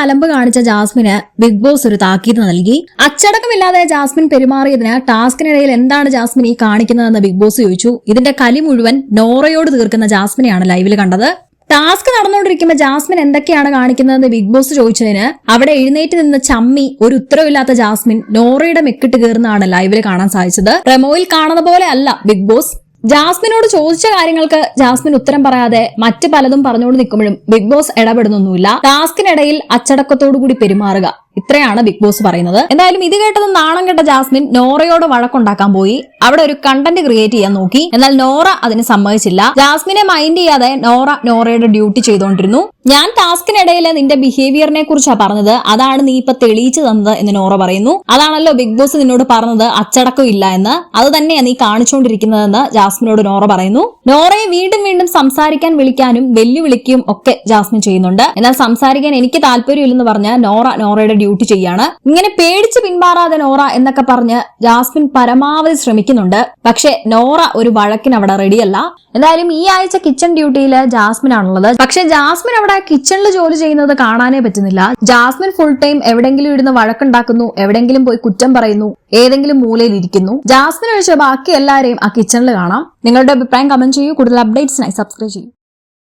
അലമ്പ് കാണിച്ച ജാസ്മിന് big boss ഒരു താക്കീത് നൽകി. അച്ചടക്കമില്ലാതെ ജാസ്മിൻ പെരുമാറിയതിന് ടാസ്കിനിടയിൽ എന്താണ് ജാസ്മിൻ ഈ കാണിക്കുന്നതെന്ന് ബിഗ് ബോസ് ചോദിച്ചു. ഇതിന്റെ കലി മുഴുവൻ നോറയോട് തീർക്കുന്ന ജാസ്മിനെയാണ് ലൈവിൽ കണ്ടത്. ടാസ്ക് നടന്നുകൊണ്ടിരിക്കുമ്പോൾ ജാസ്മിൻ എന്തൊക്കെയാണ് കാണിക്കുന്നതെന്ന് ബിഗ് ബോസ് ചോദിച്ചതിന് അവിടെ എഴുന്നേറ്റ് നിന്ന് ചമ്മി ഒരു ഉത്തരവില്ലാത്ത ജാസ്മിൻ നോറയുടെ മെക്കിട്ട് കയറുന്നതാണ് ലൈവിൽ കാണാൻ സാധിച്ചത്. റെമോയിൽ കാണുന്ന പോലെ അല്ല ബിഗ് ബോസ്. ജാസ്മിനോട് ചോദിച്ച കാര്യങ്ങൾക്ക് ജാസ്മിൻ ഉത്തരം പറയാതെ മറ്റ് പലതും പറഞ്ഞുകൊണ്ട് നിൽക്കുമ്പോഴും ബിഗ് ബോസ് ഇടപെടുന്നൊന്നുമില്ല. ടാസ്കിനിടയിൽ അച്ചടക്കത്തോടു കൂടി പെരുമാറുക. ഇത്രയാണ് ബിഗ് ബോസ് പറയുന്നത്. എന്തായാലും ഇത് കേട്ടത് നാണം കെട്ട ജാസ്മിൻ നോറയോട് വഴക്കുണ്ടാക്കാൻ പോയി. അവിടെ ഒരു കണ്ടന്റ് ക്രിയേറ്റ് ചെയ്യാൻ നോക്കി. എന്നാൽ നോറ അതിന് സമ്മതിച്ചില്ല. ജാസ്മിനെ മൈൻഡ് ചെയ്യാതെ നോറ നോറയുടെ ഡ്യൂട്ടി ചെയ്തുകൊണ്ടിരുന്നു ഞാൻ ടാസ്കിനിടയിൽ നിന്റെ ബിഹേവിയറിനെ കുറിച്ചാണ് പറഞ്ഞത്. അതാണ് നീ ഇപ്പൊ തെളിയിച്ചു തന്നത് എന്ന് നോറ പറയുന്നു. അതാണല്ലോ ബിഗ് ബോസ് നിന്നോട് പറഞ്ഞത് അച്ചടക്കം ഇല്ല എന്ന്. അത് തന്നെയാണ് നീ കാണിച്ചുകൊണ്ടിരിക്കുന്നതെന്ന് ജാസ്മിനോട് നോറ പറയുന്നു. നോറയെ വീണ്ടും വീണ്ടും സംസാരിക്കാൻ വിളിക്കാനും വെല്ലുവിളിക്കും ഒക്കെ ജാസ്മിൻ ചെയ്യുന്നുണ്ട്. എന്നാൽ സംസാരിക്കാൻ എനിക്ക് താല്പര്യമില്ലെന്ന് പറഞ്ഞ നോറ നോറയുടെ ഡ്യൂട്ടി ചെയ്യാണ്. ഇങ്ങനെ പേടിച്ച് പിന്മാറാതെ നോറ എന്നൊക്കെ പറഞ്ഞ് ജാസ്മിൻ പരമാവധി ശ്രമിക്കുന്നുണ്ട്. പക്ഷെ നോറ ഒരു വഴക്കിന് അവിടെ റെഡിയല്ല എന്തായാലും ഈ ആഴ്ച കിച്ചൺ ഡ്യൂട്ടിയിൽ ജാസ്മിൻ ആണുള്ളത് പക്ഷെ ജാസ്മിൻ അവിടെ കിച്ചണിൽ ജോലി ചെയ്യുന്നത് കാണാനേ പറ്റുന്നില്ല. ജാസ്മിൻ ഫുൾ ടൈം എവിടെങ്കിലും ഇരുന്ന് വഴക്കുണ്ടാക്കുന്നു എവിടെങ്കിലും പോയി കുറ്റം പറയുന്നു ഏതെങ്കിലും മൂലയിൽ ഇരിക്കുന്നു. ജാസ്മിൻ ഒഴിച്ച് ബാക്കി എല്ലാവരെയും ആ കിച്ചണിൽ കാണാം. നിങ്ങളുടെ അഭിപ്രായം കമന്റ് ചെയ്യൂ. കൂടുതൽ അപ്ഡേറ്റ്സിനായി സബ്സ്ക്രൈബ് ചെയ്യൂ.